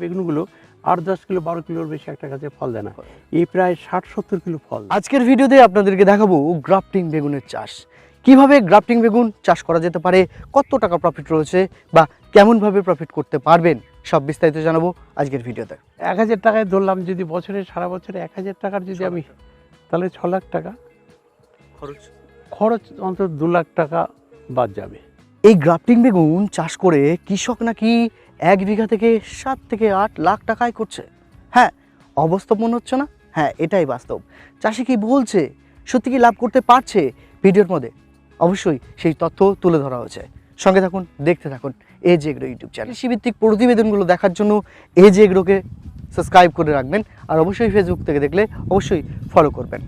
বেগুনগুলো আট দশ কিলো বারো কিলোর বেশি একটা গাছে ফল দেয় না। এই প্রায় ষাট সত্তর কিলো ফল। আজকের ভিডিওতে আপনাদেরকে দেখাবো গ্রাফটিং বেগুনের চাষ। কীভাবে গ্রাফটিং বেগুন চাষ করা যেতে পারে কত টাকা প্রফিট রয়েছে বা কেমনভাবে প্রফিট করতে পারবেন সব বিস্তারিত জানাব আজকের ভিডিওতে। এক হাজার টাকায় ধরলাম যদি বছরে সারা বছরে এক হাজার টাকার যদি আমি তাহলে ছ লাখ টাকা। খরচ? খরচ অন্তত দু লাখ টাকা বাদ যাবে। এই গ্রাফটিং বেগুন চাষ করে কৃষক নাকি এক বিঘা থেকে সাত থেকে আট লাখ টাকায় করছে? হ্যাঁ অবাস্তব মনে হচ্ছে না? হ্যাঁ এটাই বাস্তব। চাষি কি বলছে? সত্যি কি লাভ করতে পারছে? ভিডিওর মধ্যে অবশ্যই সেই তথ্য তুলে ধরা হয়েছে। সঙ্গে থাকুন, দেখতে থাকুন এ যে এগ্রো ইউটিউব চ্যানেল কৃষিভিত্তিক প্রতিবেদনগুলো দেখার জন্য এ যে এগ্রোকে সাবস্ক্রাইব করে রাখবেন আর অবশ্যই ফেসবুক থেকে দেখলে অবশ্যই ফলো করবেন।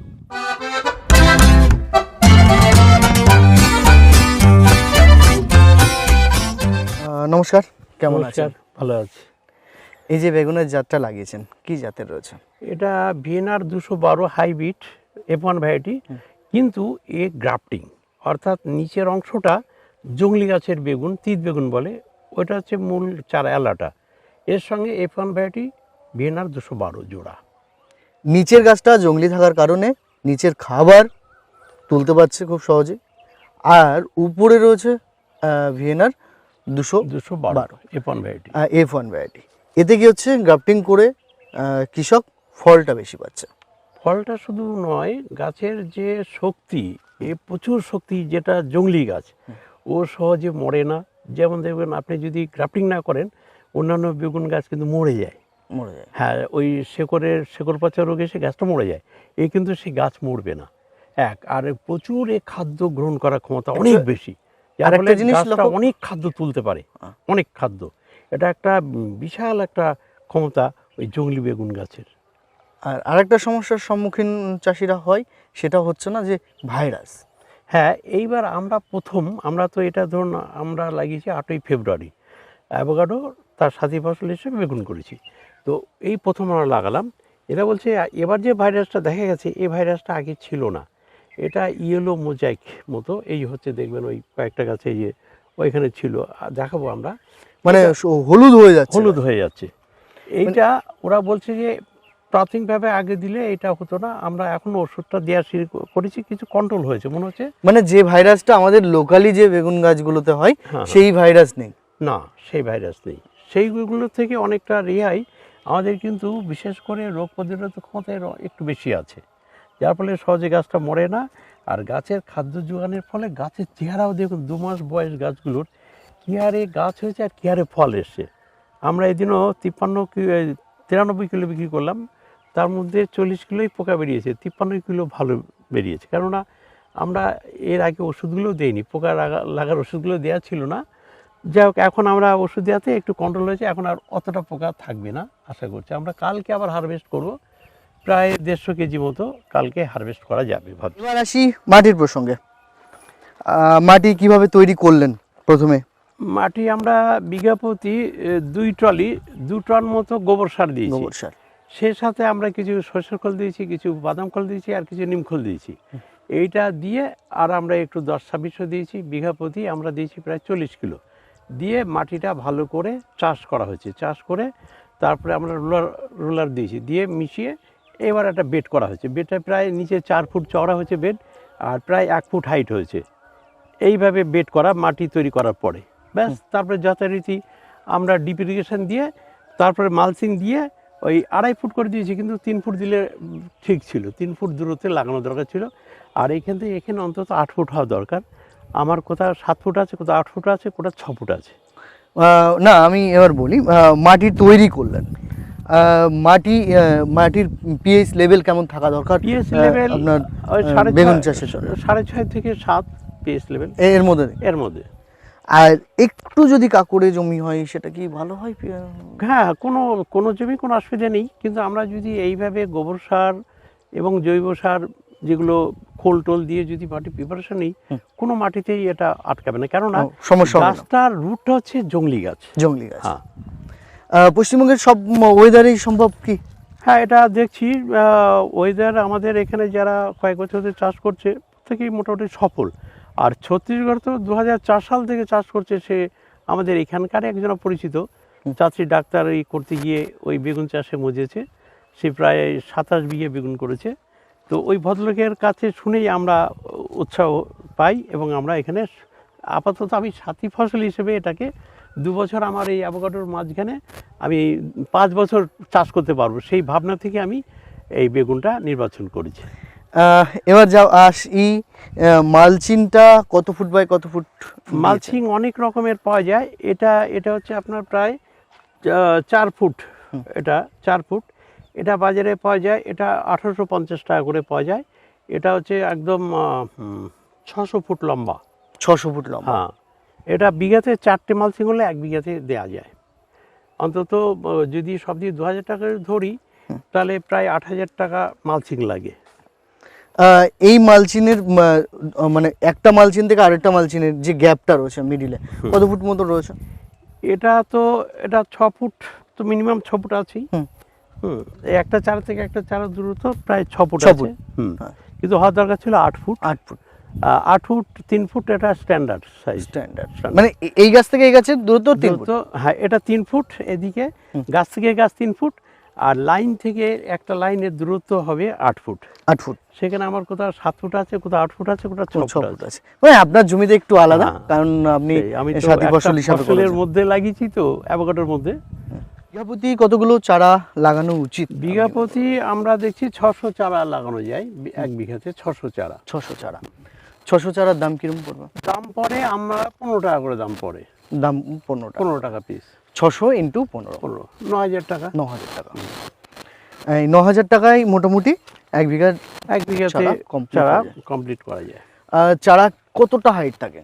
নমস্কার কেমন আছেন? ভালো আছি। এই যে বেগুনের জাতটা লাগিয়েছেন কি জাতের রয়েছে? এটা ভিএনআর দুশো বারো হাইব্রিড এফ ওয়ান ভ্যারাইটি কিন্তু এ গ্রাফটিং অর্থাৎ নিচের অংশটা জংলি গাছের বেগুন তিত বেগুন বলে ওটা হচ্ছে মূল চারা এলাটা। এর সঙ্গে এফ ওয়ান ভ্যারাইটি ভিএনআর দুশো বারো জোড়া। নিচের গাছটা জঙ্গলি থাকার কারণে নিচের খাবার তুলতে পারছে খুব সহজে। আর উপরে রয়েছে ভিএনআর দুশো দুশো বারো। F one variety F one variety এতে কি হচ্ছে গ্রাফটিং করে কৃষক ফলটা বেশি পাচ্ছে। ফলটা শুধু নয় গাছের যে শক্তি এ প্রচুর শক্তি যেটা জংলি গাছ ও সহজে মরে না। যেমন দেখবেন আপনি যদি গ্রাফটিং না করেন অন্যান্য বেগুন গাছ কিন্তু মরে যায়। মরে যায়। হ্যাঁ ওই শেকড়ের শেকড় পচা রোগে সে গাছটা মরে যায়। এ কিন্তু সে গাছ মরবে না। এক আর প্রচুর এ খাদ্য গ্রহণ করার ক্ষমতা অনেক বেশি। আরেকটা ফলে জিনিস অনেক খাদ্য তুলতে পারে। অনেক খাদ্য। এটা একটা বিশাল একটা ক্ষমতা ওই জংলি বেগুন গাছের। আর আরেকটা সমস্যার সম্মুখীন চাষিরা হয় সেটা হচ্ছে না যে ভাইরাস। হ্যাঁ এইবার আমরা প্রথম আমরা তো এটা ধরুন আমরা লাগিয়েছি আটই ফেব্রুয়ারি। অ্যাভোকাডো তার সাথী ফসল হিসেবে বেগুন করেছি। তো এই প্রথম আমরা লাগালাম। এরা বলছে এবার যে ভাইরাসটা দেখা গেছে এই ভাইরাসটা আগে ছিল না। এটা ইয়েলো মোজাইক মতো এই হচ্ছে দেখবেন ওই কয়েকটা গাছে যে ওইখানে ছিল। দেখাবো আমরা। মানে হলুদ হয়ে যাচ্ছে। হলুদ হয়ে যাচ্ছে। এইটা ওরা বলছে যে প্রাথমিকভাবে আগে দিলে এটা হতো না আমরা এখন ওষুধটা দেওয়া শুরু করেছি কিছু কন্ট্রোল হয়েছে মনে হচ্ছে? মানে যে ভাইরাসটা আমাদের লোকালি যে বেগুন গাছগুলোতে হয় হ্যাঁ, সেই ভাইরাস নেই। না সেই ভাইরাস নেই। সেইগুলো থেকে অনেকটা রেহাই। আমাদের কিন্তু বিশেষ করে রোগ প্রতিরোধক ক্ষমতা একটু বেশি আছে। যার ফলে সহজে গাছটা মরে না। আর গাছের খাদ্য যোগানের ফলে গাছের চেহারাও দেখুন, দু মাস বয়স গাছগুলোর। কী গাছ হয়েছে আর কী ফল এসছে। আমরা এদিনও তিপ্পান্ন তিরানব্বই কিলো বিক্রি করলাম। তার মধ্যে চল্লিশ কিলোই পোকা বেরিয়েছে। তিপ্পান্ন কিলো ভালো বেরিয়েছে। কেননা আমরা এর আগে ওষুধগুলো দেইনি। পোকা লাগা- লাগার ওষুধগুলো দেওয়া ছিল না। যাই হোক, এখন আমরা ওষুধ দেওয়াতে একটু কন্ট্রোল হয়েছে। এখন আর অতটা পোকা থাকবে না, আশা করছি। আমরা কালকে আবার হারভেস্ট করব। প্রায় দেড়শো কেজি মতো কালকে হারভেস্ট করা যাবে এবার আসি মাটির প্রসঙ্গে। মাটি কীভাবে তৈরি করলেন প্রথমে? মাটি আমরা বিঘা প্রতি দুই ট্রলি দু টন মতো গোবর সার দিয়েছি। গোবর সার। সেই সাথে আমরা কিছু সরষের খোল দিয়েছি কিছু বাদাম খোল দিয়েছি আর কিছু নিম খোল দিয়েছি। এইটা দিয়ে আর আমরা একটু দশ ছাব্বিশশো দিয়েছি বিঘা প্রতি আমরা দিয়েছি প্রায় চল্লিশ কিলো। দিয়ে মাটিটা ভালো করে চাষ করা হয়েছে। চাষ করে তারপরে আমরা রোলার রোলার দিয়েছি। দিয়ে মিশিয়ে এবার একটা বেড করা হয়েছে। বেডটা প্রায় নিচে চার ফুট চওড়া হয়েছে বেড আর প্রায় এক ফুট হাইট হয়েছে। এইভাবে বেড করা মাটি তৈরি করার পরে। ব্যাস তারপরে যথারীতি আমরা ডিপ ইরিগেশন দিয়ে তারপরে মালচিং দিয়ে ওই আড়াই ফুট করে দিয়েছি কিন্তু তিন ফুট দিলে ঠিক ছিল। তিন ফুট দূরত্বে লাগানো দরকার ছিল। আর এইখান থেকে এখানে অন্তত আট ফুট হওয়া দরকার। আমার কোথাও সাত ফুট আছে কোথাও আট ফুট আছে কোথাও ছ ফুট আছে। না আমি এবার বলি মাটি তৈরি করলেন। মাটি মাটির পিএইচ লেভেল কেমন থাকা দরকার? আহ, লেভেল আপনার বেগুন চাষের সাড়ে ছয় থেকে সাত পিএস লেভেল এর মধ্যে? এর মধ্যে। আর একটু যদি কাকুরে জমি হয় সেটা কি ভালো হয়? হ্যাঁ কোনো কোনো জমি কোনো অসুবিধা নেই। কিন্তু আমরা যদি এইভাবে গোবর সার এবং জৈব সার যেগুলো খোল টোল দিয়ে যদি মাটি প্রিপারেশন নিই কোনো মাটিতেই এটা আটকাবে না। কেননা সমস্যা গাছটার রুটটা হচ্ছে জংলি গাছ। জঙ্গলি গাছ। হ্যাঁ। পশ্চিমবঙ্গের সব ওয়েদারেই সম্ভব কি? হ্যাঁ এটা দেখছি ওয়েদার আমাদের এখানে যারা কয়েক বছর ধরে চাষ করছে প্রত্যেকেই মোটামুটি সফল। আর ছত্তিশগড় তো দু হাজার চার সাল থেকে চাষ করছে সে আমাদের এখানকার একজন পরিচিত। চাষি ডাক্তার এই করতে গিয়ে ওই বেগুন চাষে মজেছে। সে প্রায় সাতাশ বিঘে বেগুন করেছে। তো ওই ভদ্রলোকের কাছে শুনেই আমরা উৎসাহ পাই এবং আমরা এখানে আপাতত আমি সাথী ফসল হিসেবে এটাকে দু বছর আমার এই অ্যাভোকাডোর মাঝখানে আমি পাঁচ বছর চাষ করতে পারব। সেই ভাবনা থেকে আমি এই বেগুনটা নির্বাচন করেছি। এবার যাও আসি আহ, মালচিনটা কত ফুট বাই কত ফুট মালচিং অনেক রকমের পাওয়া যায়। এটা এটা হচ্ছে আপনার প্রায় চার ফুট। এটা চার ফুট। এটা বাজারে পাওয়া যায় এটা আঠারোশো পঞ্চাশ টাকা করে পাওয়া যায়। এটা হচ্ছে একদম ছশো ফুট লম্বা। ছশো ফুট লম্বা। হ্যাঁ। এটা বিঘাতে চারটে মালচিং হলে এক বিঘাতে দেওয়া যায়। অন্তত যদি সব দিয়ে দু হাজার টাকা ধরি তাহলে প্রায় আট হাজার টাকা মালচিং লাগে। এই মালচিনের মানে একটা মালচিন থেকে আরেকটা মালচিনের যে গ্যাপটা রয়েছে মিডিলে কত ফুট মতো রয়েছে? এটা তো এটা ছ ফুট তো মিনিমাম ছ ফুট আছেই। একটা চারা থেকে একটা চারা দূরত্ব প্রায় ছ ফুট ছ আছে। ফুট। হ্যাঁ। কিন্তু হওয়ার দরকার ছিল আট ফুট। আট ফুট। আট ফুট তিন ফুট এটা স্ট্যান্ডার্ড সাইজ স্ট্যান্ডার্ড মানে এই গাছ থেকে এই গাছের দূরত্ব তিন ফুট? হ্যাঁ এটা তিন ফুট এদিকে। গাছ থেকে গাছ তিন ফুট আর লাইন থেকে একটা লাইনের দূরত্ব হবে আট ফুট। আট ফুট। সেখানে আমার কোথাও সাত ফুট আছে কোথাও আট ফুট আছে কোথাও ছ ফুট আছে। মানে আপনার জমিতে একটু আলাদা হ্যাঁ। কারণ আপনি আমি সাথী ফসল হিসাবে ফসলের মধ্যে লাগিয়েছি তো অ্যাভোকাডোর মধ্যে। বিঘাপতি কতগুলো চারা লাগানো উচিত? বিঘা প্রতি আমরা দেখছি ছশো চারা লাগানো যায় এক বিঘাতে ছশো চারা। ছশো চারা। ছশো চারার দাম কীরকম পড়বে? দাম পড়ে আমরা পনেরো টাকা করে দাম পড়ে। দাম পনেরো টাকা। পনেরো টাকা পিস ছশো ইন্টু পনেরো। পনেরো ন হাজার টাকা। ন হাজার টাকা। এই ন হাজার টাকায় মোটামুটি এক বিঘা এক বিঘাতে চারা চারা কমপ্লিট করা যায়। চারা কতটা হাইট থাকে?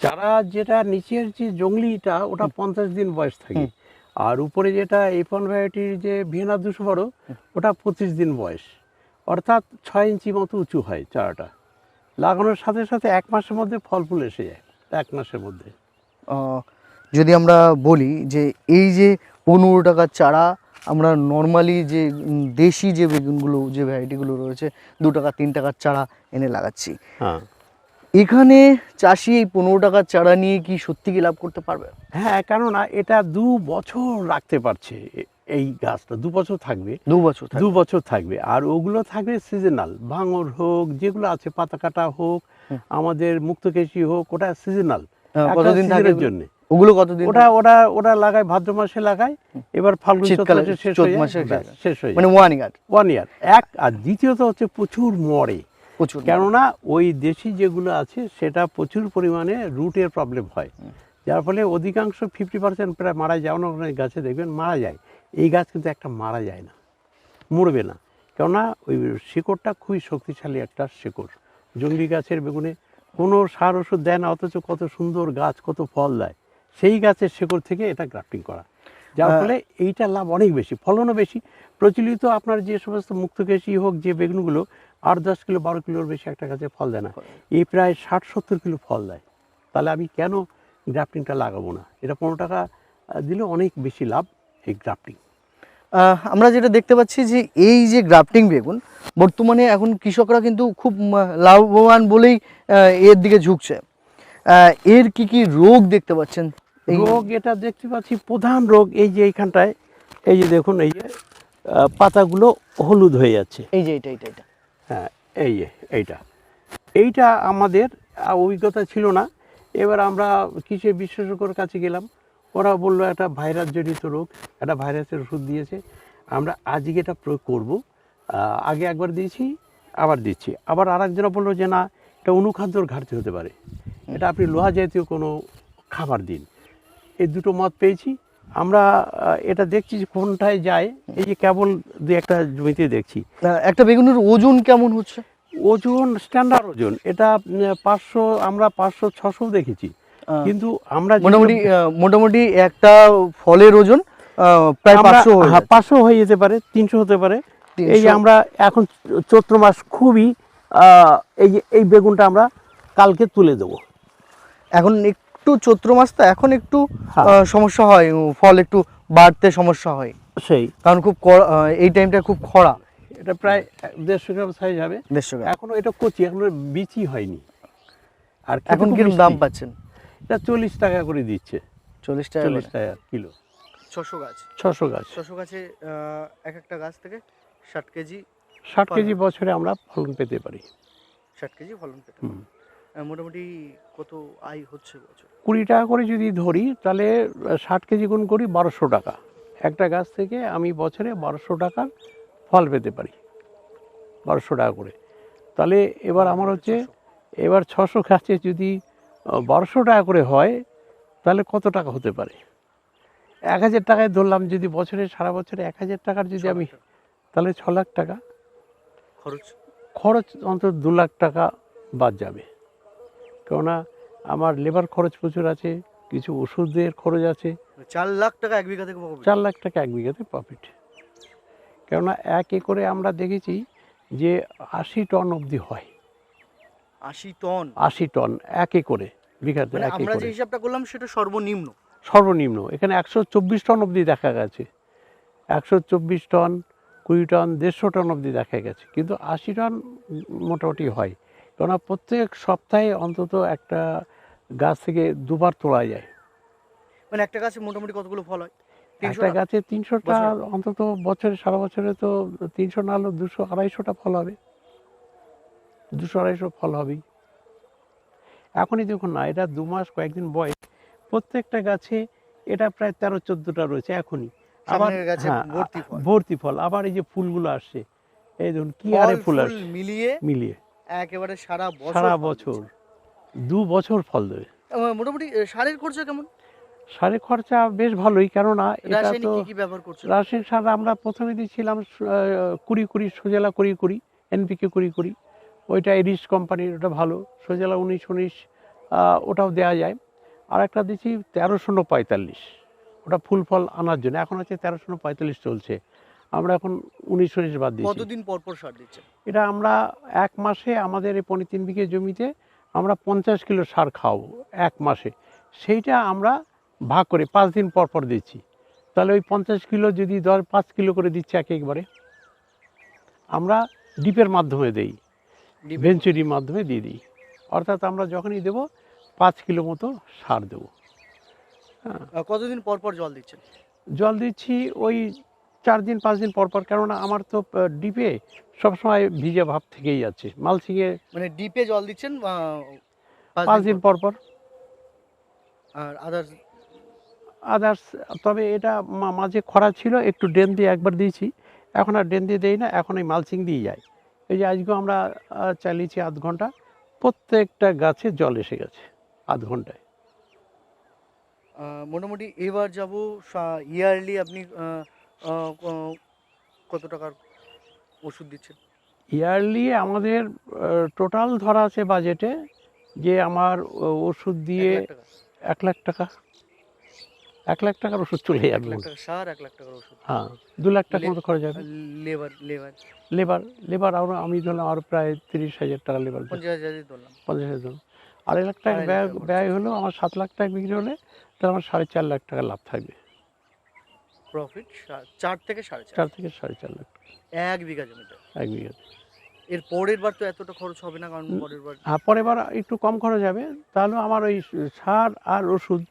চারা যেটা নিচের যে জঙ্গলিটা ওটা পঞ্চাশ দিন বয়স থাকে। আর উপরে যেটা এপন ভ্যারাইটির যে ভিয়েনা দুশো বড় ওটা পঁচিশ দিন বয়স। অর্থাৎ ছয় ইঞ্চি মতো উঁচু হয় চারাটা। লাগানোর সাথে সাথে এক মাসের মধ্যে ফল ফুল এসে যায় এক মাসের মধ্যে। যদি আমরা বলি যে এই যে পনেরো টাকার চারা আমরা নর্মালি যে দেশি যে বেগুনগুলো যে ভ্যারাইটিগুলো রয়েছে দু টাকা তিন টাকার চারা এনে লাগাচ্ছি। হ্যাঁ। এখানে চাষি এই পনেরো টাকার চারা নিয়ে কি সত্যি কি লাভ করতে পারবে? হ্যাঁ কেননা এটা দু বছর রাখতে পারছে। এই গাছটা দু বছর থাকবে। দু বছর দু বছর থাকবে। আর ওগুলো থাকবে সিজনাল ভাঙর হোক যেগুলো আছে পাতা কাটা হোক আমাদের মুক্তকেশি হোক ওটা সিজনাল হ্যাঁ, কতদিন থাকে এগুলো? জন্য। ওগুলো কতদিন ওটা ওটা ওটা লাগায় ভাদ্র মাসে লাগায় এবার ফাল্গুন শেষ হয়ে শেষ হয়ে মানে ওয়ান ইয়ার ওয়ান ইয়ার এক আর দ্বিতীয়ত হচ্ছে প্রচুর মরে। প্রচুর কেননা ওই দেশি যেগুলো আছে সেটা প্রচুর পরিমাণে রুটের প্রবলেম হয়। যার ফলে অধিকাংশ ফিফটি পার্সেন্ট প্রায় মারা যায়। অনেক গাছে দেখবেন মারা যায়। এই গাছ কিন্তু একটা মারা যায় না মরবে না। কেননা ওই শিকড়টা খুবই শক্তিশালী একটা শিকড়। জঙ্গলি গাছের বেগুনে কোনো সার ওষুধ দেয় না অথচ কত সুন্দর গাছ কত ফল দেয়। সেই গাছের শিকড় থেকে এটা গ্রাফটিং করা। যার ফলে এইটার লাভ অনেক বেশি ফলনও বেশি। প্রচলিত আপনার যে সমস্ত মুক্তকেশী হোক যে বেগুনগুলো আট দশ কিলো বারো কিলোর বেশি একটা গাছে ফল দেয় না এই প্রায় ষাট সত্তর কিলো ফল দেয়। তাহলে আমি কেন গ্রাফটিংটা লাগাবো না? এটা পনেরো টাকা দিলে অনেক বেশি লাভ। এই গ্রাফটিং আমরা যেটা দেখতে পাচ্ছি যে এই যে গ্রাফটিং বেগুন বর্তমানে এখন কৃষকরা কিন্তু খুব লাভবান বলেই এর দিকে ঝুঁকছে। এর কি কি রোগ দেখতে পাচ্ছেন? এই রোগ এটা দেখতে পাচ্ছি প্রধান রোগ এই যে এইখানটায় এই যে দেখুন এই যে পাতাগুলো হলুদ হয়ে যাচ্ছে। এই যে এটা এটা এটা হ্যাঁ এই যে এইটা। এইটা আমাদের অভিজ্ঞতা ছিল না। এবার আমরা কৃষি বিশেষজ্ঞর কাছে গেলাম। ওরা বলল একটা ভাইরাস জনিত রোগ একটা ভাইরাসের ওষুধ দিয়েছে। আমরা আজকে এটা প্রয়োগ করব। আগে একবার দিয়েছি আবার দিচ্ছি। আবার আর একজনা বলল যে না এটা অনুখাদ্যর ঘাটতি হতে পারে। এটা আপনি লোহা জাতীয় কোনো খাবার দিন। এই দুটো মত পেয়েছি। আমরা এটা দেখছি যে কোনটায় যায়। এই যে কেবল দু একটা জমিতে দেখছি। একটা বেগুনের ওজন কেমন হচ্ছে? ওজন স্ট্যান্ডার্ড ওজন। এটা পাঁচশো আমরা পাঁচশো ছশো দেখেছি। কিন্তু আমরা মোটামুটি মোটামুটি একটা ফলের ওজন প্রায় পাঁচশো হয়ে হ্যাঁ পাঁচশো হয়ে যেতে পারে তিনশো হতে পারে। এই যে আমরা এখন চৈত্র মাস খুবই আহ, এই যে এই বেগুনটা আমরা কালকে তুলে দেবো। এখন একটু চৈত্র মাস তো এখন একটু হ্যাঁ। আহ, সমস্যা হয় ফল একটু বাড়তে সমস্যা হয়। সেই। কারণ খুব কড়া- এই টাইমটা খুব খরা। এটা প্রায় দেড়শো গ্রাম সাইজ হবে। দেড়শো গ্রাম। এখনও এটা কচি এখনও বিচি হয়নি। আর এখন কীরকম দাম পাচ্ছেন? এটা চল্লিশ টাকা করে দিচ্ছে। চল্লিশ টাকা চল্লিশ টাকা কিলো। ছশো গাছ। ছশো গাছ। ছশো গাছে এক একটা গাছ থেকে ষাট কেজি ষাট কেজি বছরে আমরা ফলন পেতে পারি। ষাট কেজি ফলন পেতে মোটামুটি কত আয় হচ্ছে বছর? কুড়ি টাকা করে যদি ধরি তাহলে ষাট কেজি গুণ করি বারোশো টাকা। একটা গাছ থেকে আমি বছরে বারোশো টাকার ফল পেতে পারি। বারোশো টাকা করে। তাহলে এবার আমার হচ্ছে এবার ছশো গাছে যদি বারোশো টাকা করে হয় তাহলে কত টাকা হতে পারে? এক হাজার টাকায় ধরলাম যদি বছরে সারা বছরে এক হাজার টাকার যদি আমি তাহলে ছ লাখ টাকা। খরচ? খরচ অন্তত দু লাখ টাকা বাদ যাবে। কেননা আমার লেবার খরচ প্রচুর আছে কিছু ওষুধের খরচ আছে। চার লাখ টাকা এক বিঘা থেকে চার লাখ টাকা এক বিঘাতে প্রফিট কেননা এক একরে আমরা দেখেছি যে আশি টন অবধি হয়। আশি টন। আশি টন এক একরে বিঘাতে মানে এক আমরা যে হিসাবটা করলাম সেটা সর্বনিম্ন। সর্বনিম্ন এখানে একশো চব্বিশ টন অবধি দেখা গেছে। একশো চব্বিশ টন কুড়ি টন দেড়শো টন অবধি দেখা গেছে। কিন্তু আশি টন মোটামুটি হয়। কেননা প্রত্যেক সপ্তাহে অন্তত একটা গাছ থেকে দুবার তোলা যায়। মানে একটা গাছে মোটামুটি কতগুলো ফল হয়? একটা গাছে তিনশোটা অন্তত বছরে সারা বছরে তো তিনশো না হলেও দুশো আড়াইশোটা ফল হবে। দুশো আড়াইশো ফল হবেই। এখনই দেখুন না এটা দু মাস কয়েকদিন বয়স প্রত্যেকটা গাছে এটা প্রায় তেরো চোদ্দোটা রয়েছে এখনই। আবার হ্যাঁ, ভর্তি ফল। আবার এই যে ফুলগুলো আসছে এই ধরুন কি আরে ফুল আসছে? মিলিয়ে মিলিয়ে। একেবারে সারা বছর সারা বছর দু বছর ফল দেবে। মোটামুটি সারের খরচা কেমন? সারে খরচা বেশ ভালোই কেননা এটা তো রাসায়নিক সার আমরা প্রথমে দিয়েছিলাম কুড়ি কুড়ি সোজেলা কুড়ি কুড়ি এনপিকে কুড়ি কুড়ি। ওইটা এরিস কোম্পানির ওটা ভালো। সোজেলা উনিশ উনিশ ওটাও দেওয়া যায়। আর একটা দিচ্ছি তেরো শূন্য পঁয়তাল্লিশ। ওটা ফুল ফল আনার জন্য। এখন হচ্ছে তেরো শূন্য পঁয়তাল্লিশ চলছে। আমরা এখন উনিশ উনিশ বাদ দিয়েছি। কতদিন পর পর সার দিচ্ছে? এটা আমরা এক মাসে আমাদের এই পনেরো তিন বিঘে জমিতে আমরা পঞ্চাশ কিলো সার খাওয়াবো এক মাসে। সেইটা আমরা ভাগ করে পাঁচ দিন পর পর দিচ্ছি। তাহলে ওই পঞ্চাশ কিলো যদি দশ পাঁচ কিলো করে দিচ্ছে এক একবারে। আমরা ডিপের মাধ্যমে দেই। ভেঞ্চুরির মাধ্যমে দিয়ে দিই। অর্থাৎ আমরা যখনই দেব পাঁচ কিলো মতো সার দেবো। হ্যাঁ। কতদিন পর পর জল দিচ্ছেন? জল দিচ্ছি ওই চার দিন পাঁচ দিন পর পর কেননা আমার তো ডিপে সবসময় ভিজে ভাব থেকেই যাচ্ছে। মালসিংয়ে মানে ডিপে জল দিচ্ছেন পাঁচ দিন পর? পর আর আদার্স আদার্স তবে এটা মাঝে খরা ছিল একটু ড্রেন দিয়ে একবার দিয়েছি। এখন আর ড্রেন দিয়ে দেই না এখন ওই মালসিং দিয়ে যায়। এই যে আজকেও আমরা চালিয়েছি আধ ঘণ্টা প্রত্যেকটা গাছে জল এসে গেছে আধ ঘন্টায়। মোটামুটি এবার যাব ইয়ারলি আপনি কত টাকার ওষুধ দিচ্ছেন? ইয়ারলি আমাদের টোটাল ধরা আছে বাজেটে যে আমার ওষুধ দিয়ে এক লাখ টাকা? এক লাখ টাকার ওষুধ চলে যাবে সার এক লাখ টাকার ওষুধ। হ্যাঁ দু লাখ টাকার মতো খরচ হবে। Labour labour. লেবার লেবার আরও আমি ধরলাম আরও প্রায় তিরিশ হাজার টাকা লেবার পঞ্চাশ হাজার ধরলাম। পঞ্চাশ হাজার জন আড়াই লাখ টাকা ব্যয় ব্যয় হলো আমার সাত লাখ টাকা বিক্রি হলে তাহলে আমার সাড়ে চার লাখ টাকা লাভ থাকবে। প্রফিট চার থেকে সাড়ে চার। থেকে সাড়ে চার লাখ এক বিঘা জমিতে। এক বিঘাতে এর পরের বার তো এতটা খরচ হবে না কারণ পরের বার আর পরের বার একটু কম খরচ হবে। তাহলে আমার ওই সার আর ওষুধ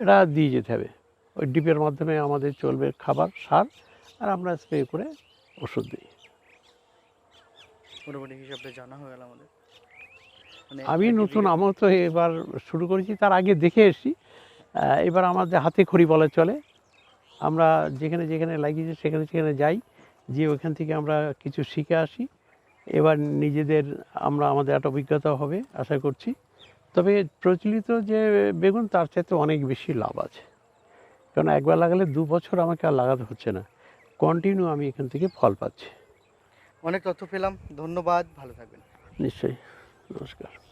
এটা দিয়ে যেতে হবে। ওই ডিপের মাধ্যমে আমাদের চলবে খাবার সার আর আমরা স্প্রে করে ওষুধ দিই। মোটামুটি হিসাবটা জানা হয়ে গেল আমাদের। মানে আমি নতুন আমার তো এবার শুরু করেছি তার আগে দেখে এসেছি। এবার আমাদের হাতে খড়ি বলা চলে। আমরা যেখানে যেখানে লাগিয়েছি সেখানে সেখানে যাই। গিয়ে ওখান থেকে আমরা কিছু শিখে আসি। এবার নিজেদের আমরা আমাদের একটা অভিজ্ঞতা হবে আশা করছি। তবে প্রচলিত যে বেগুন তার চাইতে অনেক বেশি লাভ আছে। কারণ একবার লাগালে দু বছর আমাকে আর লাগাতে হচ্ছে না। কন্টিনিউ আমি এখান থেকে ফল পাচ্ছি। অনেক তথ্য পেলাম। ধন্যবাদ। ভালো থাকবেন। নিশ্চয়ই। নমস্কার।